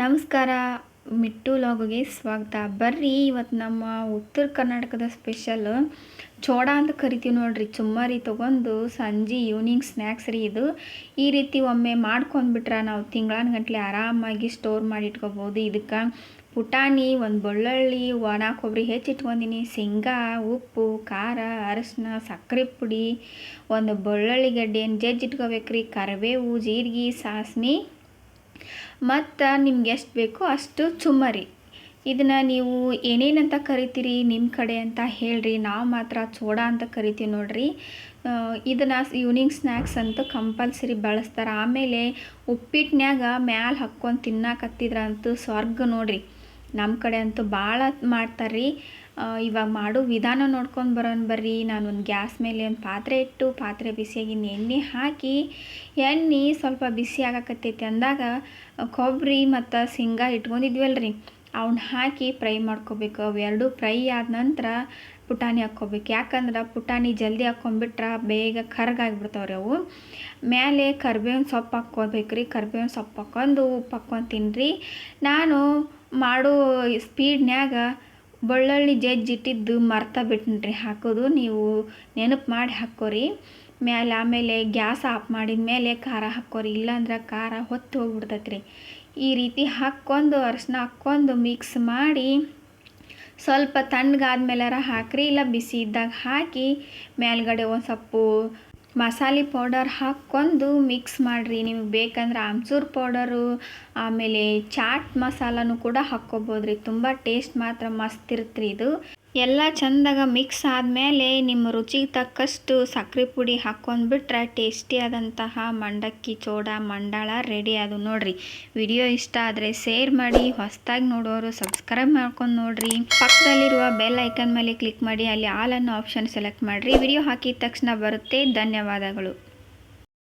ನಮಸ್ಕಾರ, ಮಿಟ್ಟು ಲಾಗುಗೆ ಸ್ವಾಗತ. ಬರ್ರಿ ಇವತ್ತು ನಮ್ಮ ಉತ್ತರ ಕರ್ನಾಟಕದ ಸ್ಪೆಷಲ್ ಚೋಡ ಅಂತ ಕರಿತೀವಿ ನೋಡ್ರಿ. ಚುಮ್ಮರಿ ತೊಗೊಂಡು ಸಂಜೆ ಈವ್ನಿಂಗ್ ಸ್ನ್ಯಾಕ್ಸ್ ರೀ ಇದು. ಈ ರೀತಿ ಒಮ್ಮೆ ಮಾಡ್ಕೊಂಡ್ಬಿಟ್ರೆ ನಾವು ತಿಂಗಳಾನ ಗಂಟ್ಲೆ ಆರಾಮಾಗಿ ಸ್ಟೋರ್ ಮಾಡಿ ಇಟ್ಕೋಬೋದು ಇದಕ್ಕೆ ಪುಟಾಣಿ, ಒಂದು ಬೆಳ್ಳುಳ್ಳಿ, ಒಣ ಕೊಬ್ಬರಿ ಹೆಚ್ಚಿಟ್ಕೊಂಡಿನಿ. ಶೇಂಗಾ, ಉಪ್ಪು, ಖಾರ, ಅರಶಿನ ಸಕ್ಕರೆ ಪುಡಿ, ಒಂದು ಬೆಳ್ಳುಳ್ಳಿ ಗಡ್ಡೆಯನ್ನು ಜಜ್ಜಿ ಇಟ್ಕೋಬೇಕ್ರಿ ಕರಿಬೇವು, ಜೀರಿಗೆ, ಸಾಸ್ಮಿ. ಮತ್ತು ನಿಮ್ಗೆ ಎಷ್ಟು ಬೇಕೋ ಅಷ್ಟು ಚುಮ್ಮರಿ. ಇದನ್ನು ನೀವು ಏನೇನಂತ ಕರಿತೀರಿ ನಿಮ್ಮ ಕಡೆ ಅಂತ ಹೇಳ್ರಿ ನಾವು ಮಾತ್ರ ಚೋಡ ಅಂತ ಕರಿತೀವಿ ನೋಡ್ರಿ. ಇದನ್ನು ಈವ್ನಿಂಗ್ ಸ್ನ್ಯಾಕ್ಸ್ ಅಂತ ಕಂಪಲ್ಸರಿ ಬಳಸ್ತಾರೆ. ಆಮೇಲೆ ಉಪ್ಪಿಟ್ಟಿನ್ಯಾಗ ಮ್ಯಾಲೆ ಹಾಕ್ಕೊಂಡು ತಿನ್ನಕತ್ತಿದ್ರಂತೂ ಸ್ವರ್ಗ ನೋಡ್ರಿ. ನಮ್ಮ ಕಡೆ ಅಂತೂ ಭಾಳ ಮಾಡ್ತಾರೆ ರೀ ಇವಾಗ ಮಾಡೋ ವಿಧಾನ ನೋಡ್ಕೊಂಡು ಬರೋಣ ಬರ್ರಿ. ನಾನು ಒಂದು ಗ್ಯಾಸ್ ಮೇಲೆ ಒಂದು ಪಾತ್ರೆ ಇಟ್ಟು ಪಾತ್ರೆ ಬಿಸಿಯಾಗಿನ ಎಣ್ಣೆ ಹಾಕಿ, ಎಣ್ಣೆ ಸ್ವಲ್ಪ ಬಿಸಿ ಆಗಕತ್ತೈತಿ ಅಂದಾಗ ಕೊಬ್ಬರಿ ಮತ್ತು ಶೇಂಗಾ ಇಟ್ಕೊಂಡಿದ್ವಲ್ಲ ರೀ ಅವನ್ನ ಹಾಕಿ ಫ್ರೈ ಮಾಡ್ಕೋಬೇಕು. ಅವೆರಡು ಫ್ರೈ ಆದ ನಂತರ ಪುಟಾಣಿ ಹಾಕ್ಕೋಬೇಕು. ಯಾಕಂದ್ರೆ ಪುಟಾಣಿ ಜಲ್ದಿ ಹಾಕ್ಕೊಂಬಿಟ್ರೆ ಬೇಗ ಕರ್ಗಾಗ್ಬಿಡ್ತಾವ್ರಿ ಅವು. ಮೇಲೆ ಕರ್ಬೇವಿನ ಸೊಪ್ಪು ಹಾಕ್ಕೋಬೇಕು ರೀ ಕರ್ಬೇವಿನ ಸೊಪ್ಪು ಹಾಕ್ಕೊಂಡು ಉಪ್ಪು ಹಾಕ್ಕೊಂಡು ತಿನ್ನಿರಿ ನಾನು ಮಾಡೋ ಸ್ಪೀಡ್ನ್ಯಾಗ ಬೆಳ್ಳುಳ್ಳಿ ಜಜ್ಜಿಟ್ಟಿದ್ದು ಮರ್ತ ಬಿಟ್ನ್ರಿ. ಹಾಕೋದು ನೀವು ನೆನಪು ಮಾಡಿ ಹಾಕ್ಕೋರಿ. ಮ್ಯಾಲೆ ಆಮೇಲೆ ಗ್ಯಾಸ್ ಆಫ್ ಮಾಡಿದ ಮೇಲೆ ಖಾರ ಹಾಕ್ಕೋರಿ. ಇಲ್ಲಾಂದ್ರೆ ಖಾರ ಹೊತ್ತು ಹೋಗ್ಬಿಡ್ತೈತೆ ರೀ ಈ ರೀತಿ ಹಾಕ್ಕೊಂಡು ಅರಶಿನ ಹಾಕ್ಕೊಂಡು ಮಿಕ್ಸ್ ಮಾಡಿ ಸ್ವಲ್ಪ ತಣ್ಣಗಾದ್ಮೇಲಾರ ಹಾಕ್ರಿ. ಇಲ್ಲ ಬಿಸಿ ಇದ್ದಾಗ ಹಾಕಿ ಮೇಲ್ಗಡೆ ಒಂದು ಸ್ವಲ್ಪ ಮಸಾಲೆ ಪೌಡರ್ ಹಾಕ್ಕೊಂಡು ಮಿಕ್ಸ್ ಮಾಡಿರಿ. ನಿಮಗೆ ಬೇಕಂದ್ರೆ ಆಮ್ಚೂರು ಪೌಡರು ಆಮೇಲೆ ಚಾಟ್ ಮಸಾಲನೂ ಕೂಡ ಹಾಕ್ಕೊಬೋದ್ರಿ. ರೀ ತುಂಬ ಟೇಸ್ಟ್ ಮಾತ್ರ ಮಸ್ತ್ ಇರುತ್ತೆ ಇದು. ಎಲ್ಲ ಚಂದಾಗ ಮಿಕ್ಸ್ ಆದಮೇಲೆ ನಿಮ್ಮ ರುಚಿಗೆ ತಕ್ಕಷ್ಟು ಸಕ್ಕರೆ ಪುಡಿ ಹಾಕ್ಕೊಂಡ್ಬಿಟ್ರೆ ಟೇಸ್ಟಿಯಾದಂತಹ ಮಂಡಕ್ಕಿ ಚೋಡ, ಮಂಡಾಳ ರೆಡಿ ಅದು ನೋಡ್ರಿ. ವಿಡಿಯೋ ಇಷ್ಟ ಆದರೆ ಶೇರ್ ಮಾಡಿ, ಹೊಸದಾಗಿ ನೋಡೋರು ಸಬ್ಸ್ಕ್ರೈಬ್ ಮಾಡ್ಕೊಂಡು ನೋಡ್ರಿ. ಪಕ್ಕದಲ್ಲಿರುವ ಬೆಲ್ ಐಕನ್ ಮೇಲೆ ಕ್ಲಿಕ್ ಮಾಡಿ, ಅಲ್ಲಿ ಆಲ್ ಅನ್ನೋ ಆಪ್ಷನ್ ಸೆಲೆಕ್ಟ್ ಮಾಡಿರಿ. ವಿಡಿಯೋ ಹಾಕಿದ ತಕ್ಷಣ ಬರುತ್ತೆ. ಧನ್ಯವಾದಗಳು.